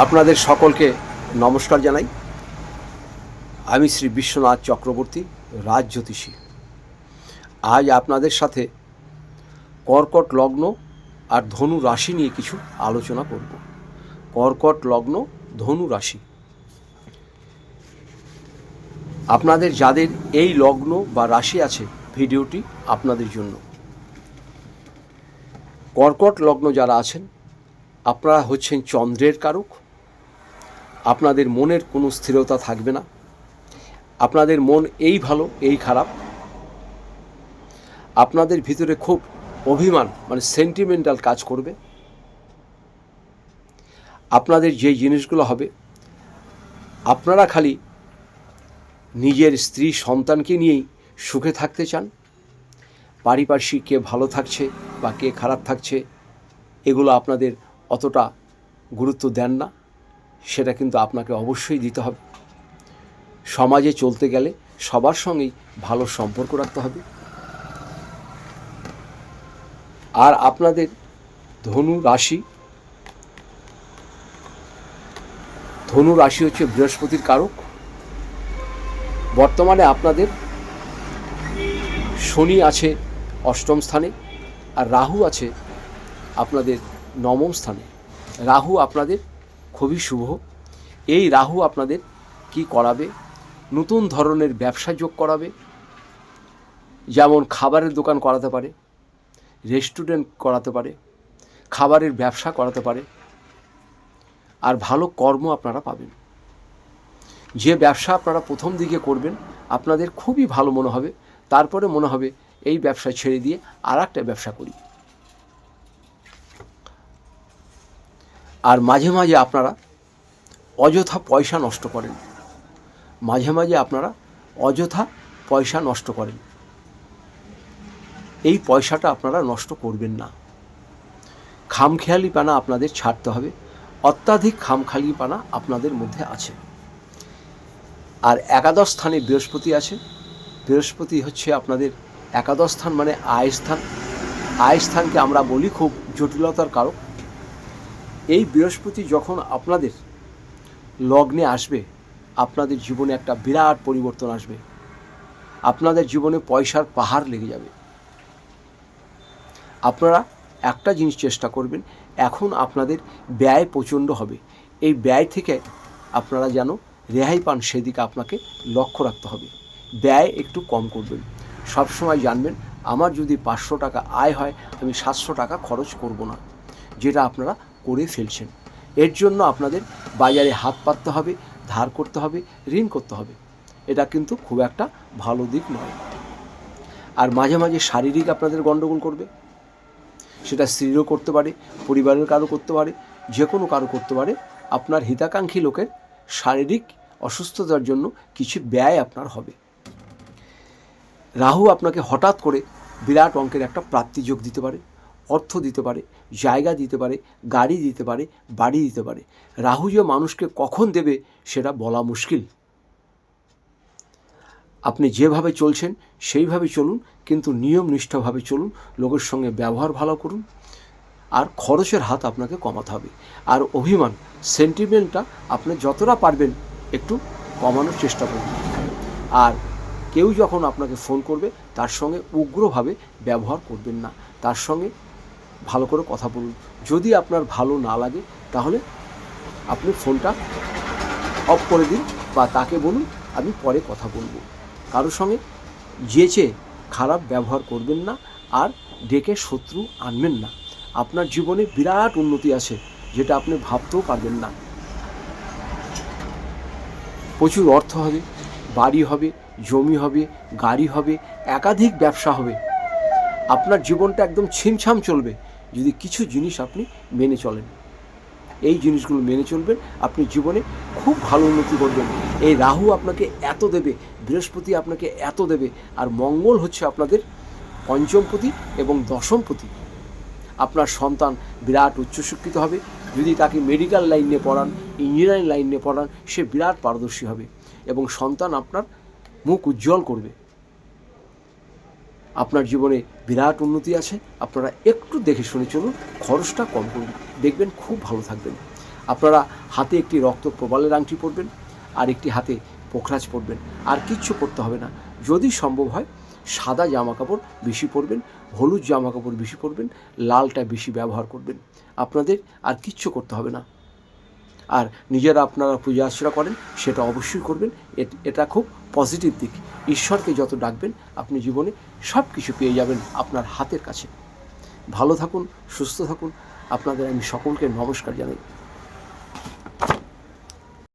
আপনাদের সকলকে নমস্কার জানাই। আমি শ্রী বিশ্বনাথ চক্রবর্তী রাজ জ্যোতিষী আজ আপনাদের সাথে কর্কট লগ্ন আর ধনু রাশি নিয়ে কিছু আলোচনা করব। কর্কট লগ্ন, ধনু রাশি। আপনাদের যাদের এই লগ্ন বা রাশি আছে, ভিডিওটি আপনাদের জন্য। কর্কট লগ্ন যারা আছেন, আপনারা হচ্ছেন চন্দ্রের কারক আপনাদের মনের কোনো স্থিরতা থাকবে না। আপনাদের মন এই ভালো, এই খারাপ। আপনাদের ভিতরে খুব অভিমান মানে সেন্টিমেন্টাল কাজ করবে। আপনাদের যে জিনিসগুলো হবে, আপনারা খালি নিজের স্ত্রী সন্তানকে নিয়েই সুখে থাকতে চান। পারিপার্শ্বিক কে ভালো থাকছে বা কে খারাপ থাকছে, এগুলো আপনাদের অতটা গুরুত্ব দেন না। সেটা কিন্তু আপনাকে অবশ্যই দিতে হবে। সমাজে চলতে গেলে সবার সঙ্গেই ভালো সম্পর্ক রাখতে হবে। আর আপনাদের ধনু রাশি ধনু রাশি হচ্ছে বৃহস্পতির কারক। বর্তমানে আপনাদের শনি আছে অষ্টম স্থানে আর রাহু আছে আপনাদের নবম স্থানে। রাহু আপনাদের খুবই শুভ। এই রাহু আপনাদের কি করাবে? নতুন ধরনের ব্যবসা যোগ করাবে। যেমন খাবারের দোকান করাতে পারে, রেস্টুরেন্ট করাতে পারে, খাবারের ব্যবসা করাতে পারে। আর ভালো কর্ম আপনারা পাবেন। যে ব্যবসা আপনারা প্রথম দিকে করবেন, আপনাদের খুবই ভালো মনে হবে। তারপরে মনে হবে, এই ব্যবসা ছেড়ে দিয়ে আর একটা ব্যবসা করি। আর মাঝে মাঝে আপনারা অযথা পয়সা নষ্ট করেন। মাঝে মাঝে আপনারা অযথা পয়সা নষ্ট করেন। এই পয়সাটা আপনারা নষ্ট করবেন না। খামখেয়ালি পানা আপনাদের ছাড়তে হবে। অত্যাধিক খামখালি পানা আপনাদের মধ্যে আছে। আর একাদশ স্থানে বৃহস্পতি আছে। বৃহস্পতি হচ্ছে আপনাদের একাদশ স্থান মানে আয় স্থান। আয় স্থানকে আমরা বলি খুব জটিলতার কারক। এই বৃহস্পতি যখন আপনাদের লগ্নে আসবে, আপনাদের জীবনে একটা বিরাট পরিবর্তন আসবে। আপনাদের জীবনে পয়সার পাহাড় লেগে যাবে। আপনারা একটা জিনিস চেষ্টা করবেন, এখন আপনাদের ব্যয় প্রচণ্ড হবে। এই ব্যয় থেকে আপনারা যেন রেহাই পান সেদিকে আপনাকে লক্ষ্য রাখতে হবে। ব্যয় একটু কম করবেন। সবসময় জানবেন, আমার যদি পাঁচশো টাকা আয় হয়, আমি সাতশো টাকা খরচ করব না। যেটা আপনারা করে ফেলছেন। এর জন্য আপনাদের বাজারে হাত পাততে হবে, ধার করতে হবে, ঋণ করতে হবে। এটা কিন্তু খুব একটা ভালো দিক নয়। আর মাঝে মাঝে শারীরিক আপনাদের গণ্ডগোল করবে। সেটা স্ত্রীরও করতে পারে, পরিবারের কারও করতে পারে, যে কোনো কারও করতে পারে। আপনার হিতাকাঙ্ক্ষী লোকের শারীরিক অসুস্থতার জন্য কিছু ব্যয় আপনার হবে। রাহু আপনাকে হঠাৎ করে বিরাট অঙ্কের একটা প্রাপ্তি যোগ দিতে পারে। অর্থ দিতে পারে, জায়গা দিতে পারে, গাড়ি দিতে পারে, বাড়ি দিতে পারে। রাহু যে মানুষকে কখন দেবে সেটা বলা মুশকিল। আপনি যেভাবে চলছেন সেইভাবে চলুন, কিন্তু নিয়ম নিষ্ঠাভাবে চলুন, লোকের সঙ্গে ব্যবহার ভালো করুন, আর খরচের হাত আপনাকে কমাতে হবে। আর অভিমান সেন্টিমেন্টটা আপনি যতটা পারবেন একটু কমানোর চেষ্টা করুন। আর কেউ যখন আপনাকে ফোন করবে, তার সঙ্গে উগ্রভাবে ব্যবহার করবেন না। তার সঙ্গে ভালো করে কথা বলুন। যদি আপনার ভালো না লাগে, তাহলে আপনি ফোনটা অফ করে দিন বা তাকে বলুন, আমি পরে কথা বলব। কারোর সঙ্গে যেচে খারাপ ব্যবহার করবেন না আর ডেকে শত্রু আনবেন না। আপনার জীবনে বিরাট উন্নতি আছে, যেটা আপনি ভাবতেও পারবেন না। প্রচুর অর্থ হবে, বাড়ি হবে, জমি হবে, গাড়ি হবে, একাধিক ব্যবসা হবে। আপনার জীবনটা একদম ছিমছাম চলবে। যদি কিছু জিনিস আপনি মেনে চলেন, এই জিনিসগুলো মেনে চলবেন, আপনি জীবনে খুব ভালো উন্নতি করবেন। এই রাহু আপনাকে এত দেবে, বৃহস্পতি আপনাকে এত দেবে, আর মঙ্গল হচ্ছে আপনাদের পঞ্চমপতি এবং দশমপতি আপনার সন্তান বিরাট উচ্চশিক্ষিত হবে, যদি তাকে মেডিকেল লাইনে পড়ান ইঞ্জিনিয়ারিং লাইনে পড়ান, সে বিরাট পারদর্শী হবে এবং সন্তান আপনার মুখ উজ্জ্বল করবে। আপনার জীবনে বিরাট উন্নতি আছে, আপনারা একটু দেখে শুনে চলুন, খরচটা কম করুন। দেখবেন খুব ভালো থাকবেন। আপনারা হাতে একটি রক্ত প্রবালের আংটি পরবেন, আর একটি হাতে পোখরাজ পরবেন, আর কিচ্ছু করতে হবে না। যদি সম্ভব হয়, সাদা জামা কাপড় বেশি পরবেন, হলুদ জামা কাপড় বেশি পরবেন, লালটা বেশি ব্যবহার করবেন। আপনাদের আর কিচ্ছু করতে হবে না। আর নিজেরা আপনারা পূজা অর্চনা করেন, সেটা অবশ্যই করবেন। এটা খুব পজিটিভ দিক। ঈশ্বরকে যত ডাকবেন, আপনি জীবনে সব কিছু পেয়ে যাবেন আপনার হাতের কাছে। ভালো থাকুন, সুস্থ থাকুন। আপনাদের আমি সকলকে নমস্কার জানাই।